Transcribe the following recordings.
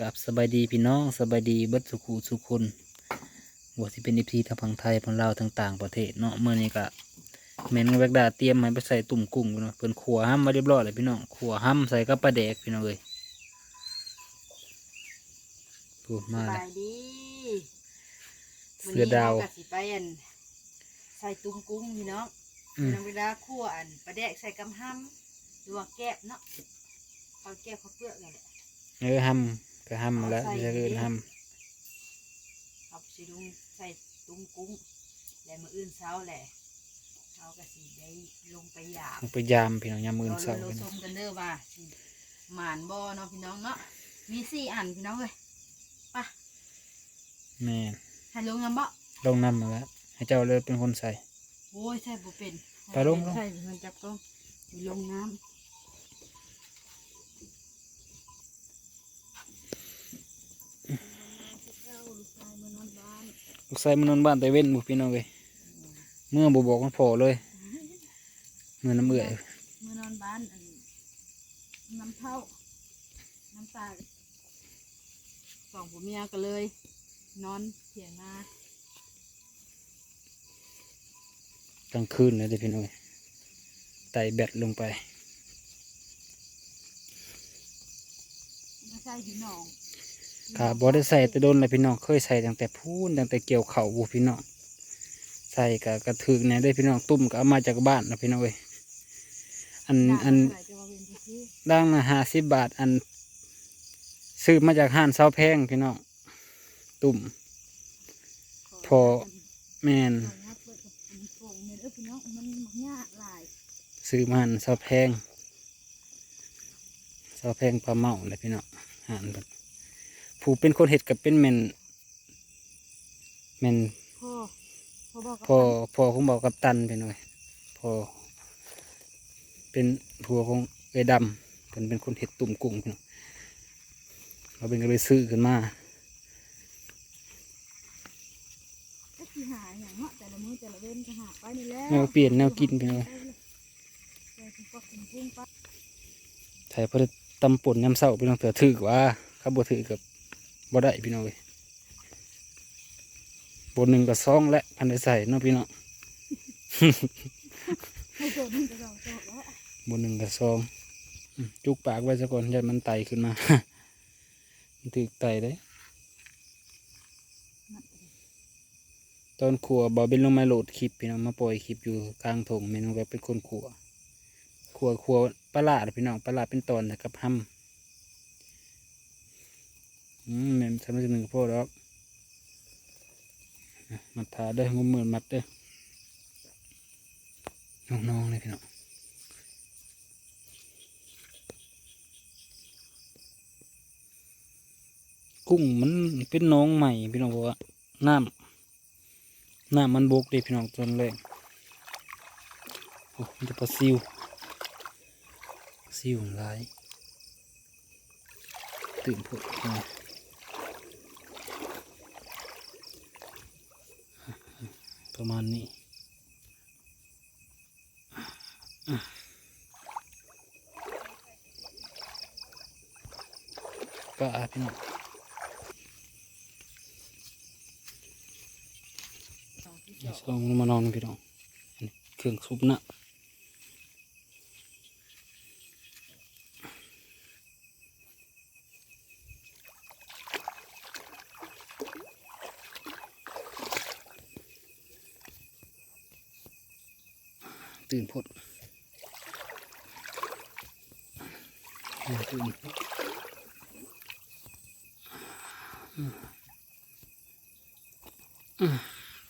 กับสบายดีพี่น้องสบายดีเบิดสุขุสุขคนบวที่เป็นอีพีทางฝั่งไทยฝั่งลาวต่างๆประเทศเนาะเมื่อนี้ก็แม่นแวกดาเตรียมให้ไปใส่ตุ่มกุ้งพี่น้องเพิ่นขัวห้ำมาเรียบร้อยเลยพี่น้องขัวห้ำใส่กับปลาแดกพี่น้องเลยพูดมาสแล้วบายดีเสือดาวมื้นี้เรก็สิไปอันใส่ตุ้มกุ้งพี่น้องอืมนำเวลาคั่วอันปลาแดกใส่กำห้ำหรือว่าแกบเนาะเขาแกบเขาเปลือกนี่แหละเออห้ำ ก็ห้ำแล้วจะเกินห้เอาสิลุงใส่ตุ้มกุ้งแล้วมื้ออื่นเช้าแหละเขาก็สิได้ลงไปหยาบำลงไปยามพี่น้องยามมือเราเสาเราพี่ชน้องมกันเด้อว่าสิหมานบ่เนาะพี่น้องเนาะมีสี่อันพี่น้องเลยไปแม่นให้ลงน้ำบ่ลงน้ำมาแล้วให้เจ้าเลยเป็นคนใส่โอ้ยใช่บ่เป็นไปลงลงใช่มันจับต้องลงน้ำ ลูกชายมันนอนบ้านแต่เว้นบุพี่น้องเลยเมื่อบ่บอกมันพอเลยเมื่อน้ำเอื่อยเมื่อนอนบ้านอันน้ำเท่าน้ำตาสองผัวเมียก็เลย นอนเถียงนากลางคืนเลยเด้อพี่น้องเอ้ยไต่แบตลงไปไม่ใช่พี่น้อง ค่ะบ่ได้ใส่แต่โดนเลยพี่น้องเคยใส่ตั้งแต่พูนตั้งแต่เกี่ยวเข่าวบุพี่น้องใส่กับกระถึกเนี่ยได้อพี่น้องตุ่มก็เอามาจากบ้านนะพี่น้องเอ้ยอันอันใส่จะมาเป็นที่ดังนะห้าสิบบาท อัน ซื้อมาจากห้านเซาแพงพี่น้องตุ่ม พอแม่นขออนุญาตเปิดกับอันโป่งเนี่ยเด้อพี่น้องมันมักยากหลายซื้อมาหันเซาแพงเซาแพงปลาเมาเลยพี่น้องหันแบบ ผู้เป็นคนเห็ดกับเป็นแมนแมนพ่อพ่อบอกกับพ่อพ่อของบอกกับตันไปหน่อยพ่อเป็นผัวของเอดำเป็นเป็นคนเห็ดตุ่มกุ้งพี่น้องเราเป็นก็เลยซื้อขึ้นมาก็คือหาอย่างเนาะแต่ละมื้อแต่ละเว้นก็หาไปนี่แหล้วแนวเปลี่ยนแนวกินพี่น้องแต่ถึงก็กินกุ้งปะใส่พอได้ตำป่นยำเศร้าพี่น้องเถื่อถือกว่าครับบ่ถือกับ บ่ได้พี่น้องเลยบนหนึ่งกับซองและพันได้ใส่เนาะพี่น้องให้โดนมันจะเราโตแล้วบนหนึ่งกับซองอืมจุกปากไว้ซะก่อนอย่ามันไตขึ้นมามันถือไตได้ตอนขัวบอเป็นลงมาโหลดคลิปพี่น้องมาปล่อยคลิปอยู่กลางถงเมนูแบบเป็นคนขัวขัวขัวปลาลาดพี่น้องปลาลาดเป็นตอนนะครับห้ำ อืมแม่นสำนึกหนึ่งพ่อแล้วมัดทาด้องมมือมัดเด้น้องๆเลยพี่น้องกุ้งมันเป็นน้องใหม่พี่น้องบอกว่าน้ำน้ำมันบกเลยพี่น้องตอนแรกโอ้มันจะปลาซิวซิวหลายตื่นพวกน้อ ประมาณนี้ปลาพี่น้องสองมานอนพี่น้องอันนี้เครื่องซุปนะ ตื่นพดตื่นตื่น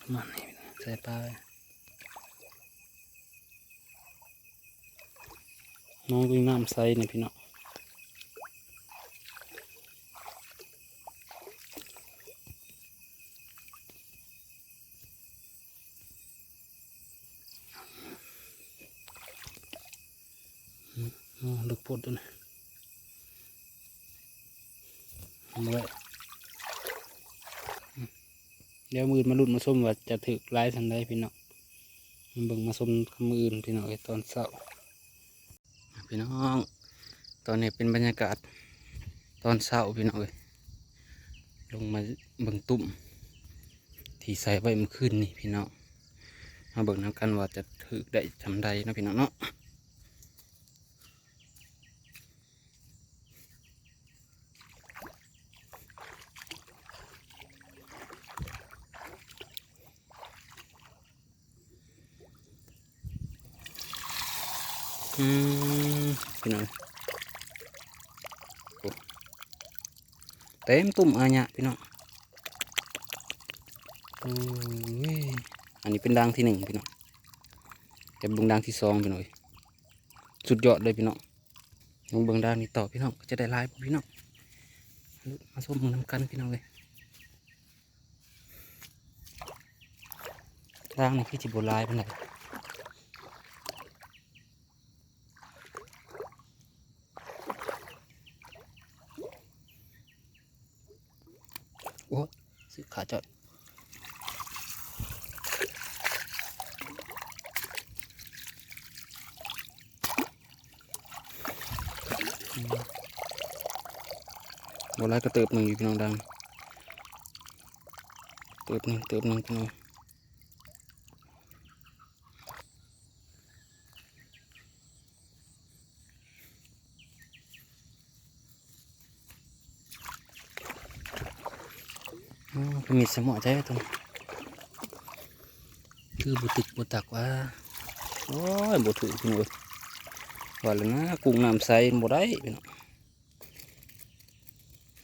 ประมาณนี้ใส่ปลาว้น้องวิ่งน้ำใสนี่พี่น้อง ลึกปดด้วยนะเอาไว้เดี๋ยวมืออนมาลุ่นมาส้มว่าจะถือร้ายทันได้พี่น้องมาเบิ่งมาส้มคำมืออื่นพี่น้องตอนเช้าพี่น้อง ตอนนี้เป็นบรรยากาศตอนเช้าพี่น้องเอ้ยลงมาเบิ่งตุ่มที่ใส่ไว้มื่อคืนนี่พี่น้องมาเบิ่งน้ำกันว่าจะถือได้ทำใดเนะพี่น้องเนาะ อืมพี่น้องเต็มตุ่มอาญะพี่น้องอ้ยอันนี้เป็นดังที่หนึ่งพี่น้องจะเบิ่งดังที่สองพี่น้องเอ้ยสุดยอดเลยพี่น้องลองเบิ่งดังนี้ต่อพี่น้องก็จะได้ลายพี่น้องมาส้มมึงน้ำกันพี่น้องเลยดังนี่คือจิบหลายเป็นไรโอ้สึกขาจอดอืมบอลไล่ก็เติบหนึ่งอยู่พี่น้องดัง เติบหนึ่งเติบหนึ่งพี่น้อง อ๋อเป็นมีสมอใจตรงคือบุตึกบุตักว่าโอ้ยบุถือพี่น้องเอ้ยว่าแล้วนะกุ้งน้ำใสบ่ได้พี่น้อง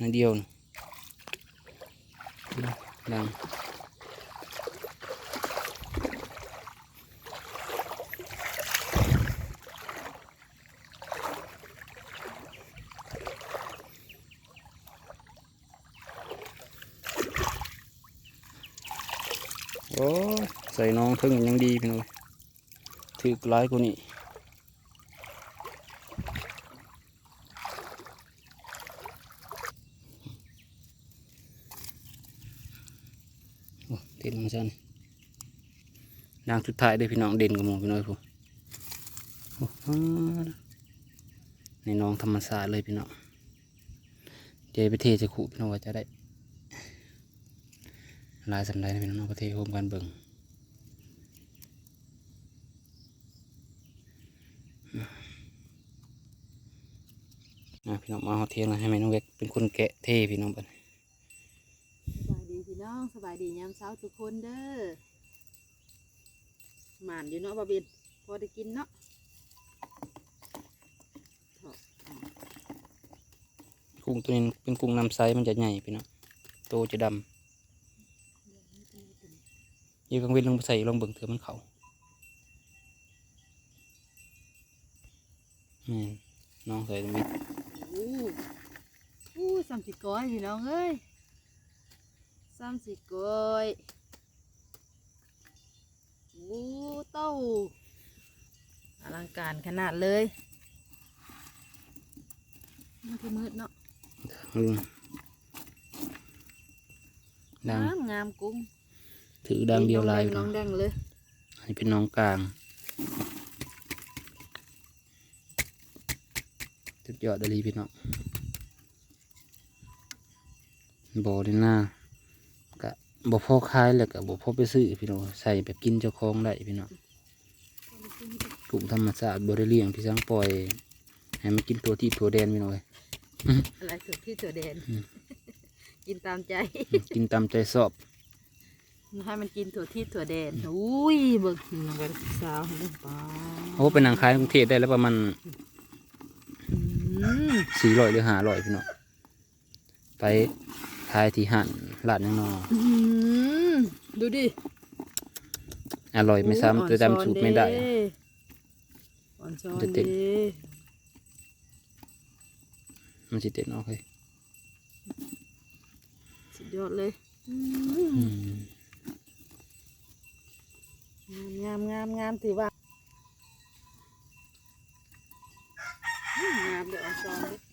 นั่นเดียวนะดัง โอ้ยใส่น้องถึงยังดีพี่น้องถือหลายกว่านี้โอ้เด่นมาซันดังสุดท้ายเด้พี่น้องเด่นกับหมูพี่น้องผมโอ้โหในน้องธรรมศาสตร์เลยพี่น้องเจไปเทจะขู่พี่น้องว่าจะได้ ลายสันได้นะพี่น้องประเทศโฮมกันเบิ่งอะพี่น้องมาเอาเทียงนะให้แม่น้องเวกเป็นคนแกะเทพี่น้องบัดสบายดีพี่น้องสบายดียามเช้าทุกคนเด้อหมานอยู่เนาะบาบินพอได้กินเนาะเถอะอะกุ้งตัวนี้เป็นกุ้งน้ำไซส์มันจะใหญ่พี่น้องโตจะดำ ยี่กังเวนลงไปใส่ลองเบิ่งเถือะมันเขาอืมน้องใส่ตรงนี้อู้อู้สามสิก้อยพี่น้องเอ้ยสามสิก้อยอู้เต้าอลังการขนาดเลยมันคือมืดเนาะอืมดังงามงามกุ้ง ถือดังเดียวลายน้องแดงเลยอันนี้เป็นน้องกลางสุดยอดดลีพี่น้องบ่อนี่หน้ากะบ่พอขายแล้วกะบ่พอไปซื้อพี่น้องใส่แบบกินเจ้าของได้พี่น้องกลุ่มธรรมชาติบริเลี้ยงพี่สังปล่อยให้มันกินตัวที่ตัวแดนพี่น้องเอ้ยอะไรสุดที่เสือแดนอืมกินตามใจ กินตามใจชอบ ให้มันกินถั่วที่ถั่วแดนอุ้ยเบิกน้องกันสาวให้เบิ่งปลาโอ้เป็นหนังขายในกรุงเทพได้แล้วประมาณอืมสี่ร้อยหรือห้าร้อยพี่น้องไปขายที่หันลาดยังนออืมดูดิ อร่อยไม่ซ้ำจะจำสูตรไม่ได้อ่อนช้อนจะเต็เด้มมันสิเต็ดเนาะเฮ้ยสุดยอดเลยอือืมม งามงามงามถือว่าอืมงามเดี๋ยวอ่อนช้อนดิ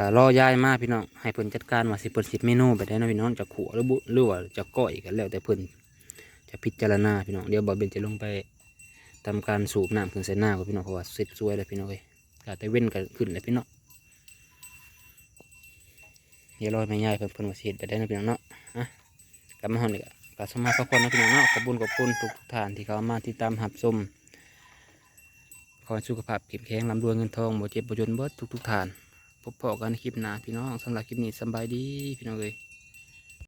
ก็รอยายมาพี่น้องให้เพิ่นจัดการว่าสิเพิ่นสิเมนูไปได้นะพี่น้องจะขัวหรือบุหรือว่าจะก้อยกันแล้วแต่เพิ่นจะพิจารณาพี่น้องเดี๋ยวบ่เบนจะลงไปทำการสูบน้ำขึ้นใส่หน้าก่อนพี่น้องเพราะว่าเสร็จสวยแล้วพี่น้องเอ้ยก็แต่เว้นกันขึ้นเลยพี่น้องเดี๋ยวรอแม่ยายเพิ่นเพิ่นว่าสิเฮ็ดไปได้นะพี่น้องเนาะอะกลับมาฮอนนี่ก็ก็สมาพักผ่อนนะพี่น้องเนาะขอบคุณขอบคุณทุกทุกท่านที่เข้ามาติดตามหับชมขอสุขภาพเข้มแข็งร่ำรวยเงินทองบ่เจ็บบ่จนเบิดทุกทุกท่าน พบพอกันในคลิปหน้าพี่น้องสำหรับคลิปนี้สบายดีพี่น้องเลย